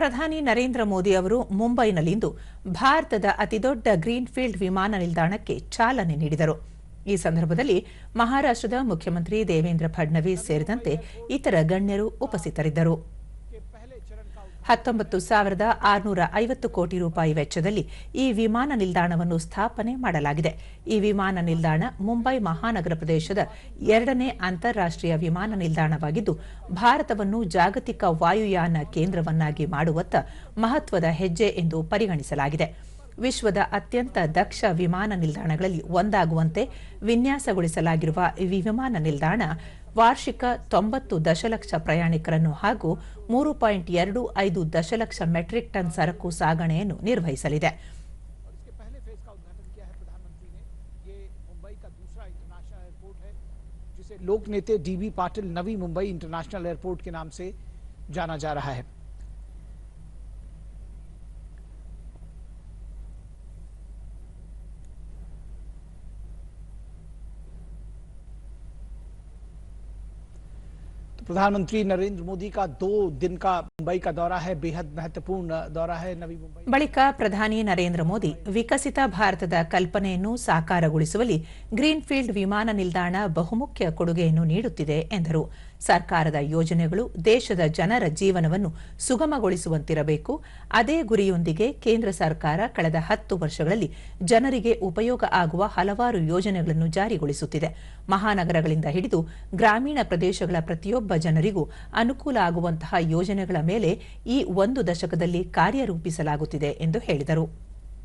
ಪ್ರಧಾನಿ ನರೇಂದ್ರ ಮೋದಿ ಅವರು ಮುಂಬೈನಲ್ಲಿಂದು ಭಾರತದ ಅತಿದೊಡ್ಡ ಗ್ರೀನ್ಫೀಲ್ಡ್ ವಿಮಾನ ನಿಲ್ದಾಣಕ್ಕೆ ಚಾಲನೆ ನೀಡಿದರು. ಈ ಸಂದರ್ಭದಲ್ಲಿ ಮಹಾರಾಷ್ಟ್ರದ ಮುಖ್ಯಮಂತ್ರಿ ದೇವೇಂದ್ರ ಫಡ್ನವೀಸ್ ಸೇರಿದಂತೆ ಇತರ ಗಣ್ಯರು ಉಪಸ್ಥಿತರಿದ್ದರು. ಹತ್ತೊಂಬತ್ತು ಸಾವಿರದ ಆರುನೂರ ಐವತ್ತು ಕೋಟಿ ರೂಪಾಯಿ ವೆಚ್ಚದಲ್ಲಿ ಈ ವಿಮಾನ ನಿಲ್ದಾಣವನ್ನು ಸ್ಥಾಪನೆ ಮಾಡಲಾಗಿದೆ. ಈ ವಿಮಾನ ನಿಲ್ದಾಣ ಮುಂಬೈ ಮಹಾನಗರ ಪ್ರದೇಶದ ಎರಡನೇ ಅಂತಾರಾಷ್ಟೀಯ ವಿಮಾನ ನಿಲ್ದಾಣವಾಗಿದ್ದು, ಭಾರತವನ್ನು ಜಾಗತಿಕ ವಾಯುಯಾನ ಕೇಂದ್ರವನ್ನಾಗಿ ಮಾಡುವತ್ತ ಮಹತ್ವದ ಹೆಜ್ಜೆ ಎಂದು ಪರಿಗಣಿಸಲಾಗಿದೆ. ವಿಶ್ವದ ಅತ್ಯಂತ ದಕ್ಷ ವಿಮಾನ ನಿಲ್ದಾಣಗಳಲ್ಲಿ ಒಂದಾಗುವಂತೆ ವಿನ್ಯಾಸಗೊಳಿಸಲಾಗಿರುವ ಈ ವಿಮಾನ ನಿಲ್ದಾಣ ವಾರ್ಷಿಕ ತೊಂಬತ್ತು ದಶಲಕ್ಷ ಪ್ರಯಾಣಿಕರನ್ನು ಹಾಗೂ ಮೂರು ಪಾಯಿಂಟ್ ಎರಡು ಐದು ದಶಲಕ್ಷ ಮೆಟ್ರಿಕ್ ಟನ್ ಸರಕು ಸಾಗಣೆಯನ್ನು ನಿರ್ವಹಿಸಲಿದೆ इसके पहले फेज का उद्घाटन किया है प्रधानमंत्री ने ये मुंबई का दूसरा इंटरनेशनल एयरपोर्ट है जिसे लोक नेते DB Patil Navi Mumbai international airport के नाम से जाना जा रहा है प्रधानमंत्री नरेंद्र मोदी का दो दिन का ಮುಂಬೈ ಬಳಿಕ ಪ್ರಧಾನಿ ನರೇಂದ್ರ ಮೋದಿ ವಿಕಸಿತ ಭಾರತದ ಕಲ್ಪನೆಯನ್ನು ಸಾಕಾರಗೊಳಿಸುವಲ್ಲಿ ಗ್ರೀನ್ಫೀಲ್ಡ್ ವಿಮಾನ ನಿಲ್ದಾಣ ಬಹುಮುಖ್ಯ ಕೊಡುಗೆಯನ್ನು ನೀಡುತ್ತಿದೆ ಎಂದರು. ಸರ್ಕಾರದ ಯೋಜನೆಗಳು ದೇಶದ ಜನರ ಜೀವನವನ್ನು ಸುಗಮಗೊಳಿಸುವಂತಿರಬೇಕು. ಅದೇ ಗುರಿಯೊಂದಿಗೆ ಕೇಂದ್ರ ಸರ್ಕಾರ ಕಳೆದ ಹತ್ತು ವರ್ಷಗಳಲ್ಲಿ ಜನರಿಗೆ ಉಪಯೋಗ ಆಗುವ ಹಲವಾರು ಯೋಜನೆಗಳನ್ನು ಜಾರಿಗೊಳಿಸುತ್ತಿದೆ. ಮಹಾನಗರಗಳಿಂದ ಹಿಡಿದು ಗ್ರಾಮೀಣ ಪ್ರದೇಶಗಳ ಪ್ರತಿಯೊಬ್ಬ ಜನರಿಗೂ ಅನುಕೂಲ ಆಗುವಂತಹ ಯೋಜನೆಗಳ ಮೇಲೆ ಈ ಒಂದು ದಶಕದಲ್ಲಿ ಕಾರ್ಯರೂಪಿಸಲಾಗುತ್ತಿದೆ ಎಂದು ಹೇಳಿದರು.